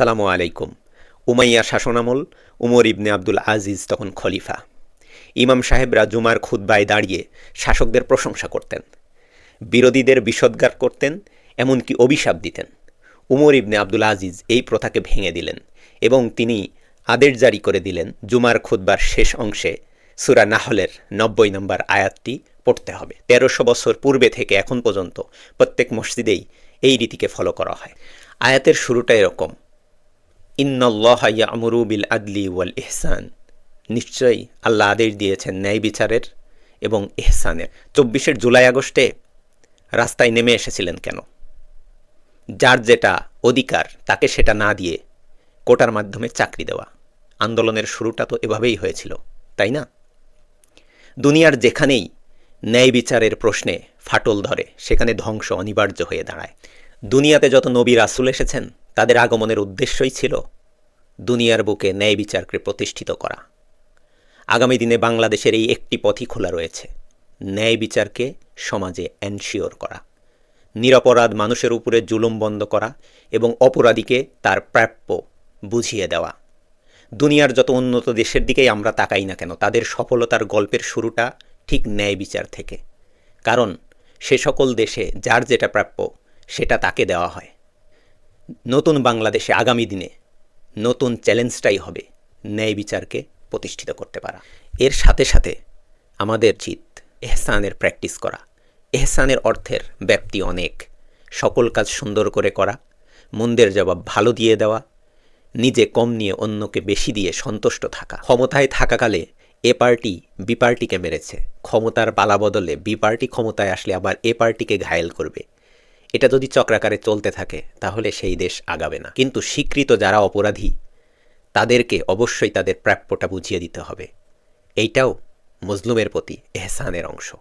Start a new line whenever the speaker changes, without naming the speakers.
আসসালামু আলাইকুম। উমাইয়া শাসনামল, উমর ইবনে আব্দুল আজিজ তখন খলিফা। ইমাম সাহেবরা জুমার খুদ্বায় দাঁড়িয়ে শাসকদের প্রশংসা করতেন। বিরোধীদের বিষদগার করতেন, এমনকি অভিশাপ দিতেন। উমর ইবনে আব্দুল আজিজ এই প্রথাকে ভেঙে দিলেন এবং তিনি আদেশ জারি করে দিলেন জুমার খুদ্বার শেষ অংশে সুরা নাহলের নব্বই নম্বর আয়াতটি পড়তে হবে। তেরোশো বছর পূর্বে থেকে এখন পর্যন্ত প্রত্যেক মসজিদেই এই রীতিকে ফলো করা হয়। আয়াতের শুরুটা এরকম ইন্নল্লাহ ইয়ামুরু বিল আদলি ওয়াল ইহসান। নিশ্চয়ই আল্লাহ আদেশ দিয়েছেন ন্যায় বিচারের এবং এহসানের চব্বিশের জুলাই আগস্টে রাস্তায় নেমে এসেছিলেন কেন? যার যেটা অধিকার, তাকে সেটা না দিয়ে কোটার মাধ্যমে চাকরি দেওয়া। আন্দোলনের শুরুটা তো এভাবেই হয়েছিল, তাই না? দুনিয়ার যেখানেই ন্যায় বিচারের প্রশ্নে ফাটল ধরে, সেখানে ধ্বংস অনিবার্য হয়ে দাঁড়ায়। দুনিয়াতে যত নবী রাসুল এসেছেন তাদের আগমনের উদ্দেশ্যই ছিল দুনিয়ার বুকে ন্যায় বিচারকে প্রতিষ্ঠিত করা। আগামী দিনে বাংলাদেশের এই একটি পথই খোলা রয়েছে, ন্যায় বিচারকে সমাজে এনশিওর করা, নিরপরাধ মানুষের উপরে জুলুম বন্ধ করা এবং অপরাধীকে তার প্রাপ্য বুঝিয়ে দেওয়া। দুনিয়ার যত উন্নত দেশের দিকেই আমরা তাকাই না কেন, তাদের সফলতার গল্পের শুরুটা ঠিক ন্যায় বিচার থেকে। কারণ সে সকল দেশে যার যেটা প্রাপ্য, সেটা তাকে দেওয়া হয়। নতুন বাংলাদেশে আগামী দিনে নতুন চ্যালেঞ্জটাই হবে ন্যায় বিচারকে প্রতিষ্ঠিত করতে পারা। এর সাথে সাথে আমাদের চিত এহসানের প্র্যাকটিস করা। এহসানের অর্থের ব্যাপ্তি অনেক। সকল কাজ সুন্দর করে করা, মন্দের জবাব ভালো দিয়ে দেওয়া, নিজে কম নিয়ে অন্যকে বেশি দিয়ে সন্তুষ্ট থাকা। ক্ষমতায় থাকাকালে এ পার্টি বি পার্টিকে মেরেছে। ক্ষমতার পালা বদলে বি পার্টি ক্ষমতায় আসলে আবার এ পার্টিকে ঘায়েল করবে। এটা যদি চক্রাকারে চলতে থাকে, তাহলে সেই দেশ আগাবে না। কিন্তু স্বীকৃত যারা অপরাধী, তাদেরকে অবশ্যই তাদের প্রাপ্যটা বুঝিয়ে দিতে হবে। এইটাও মজলুমের প্রতি এহসানের অংশ।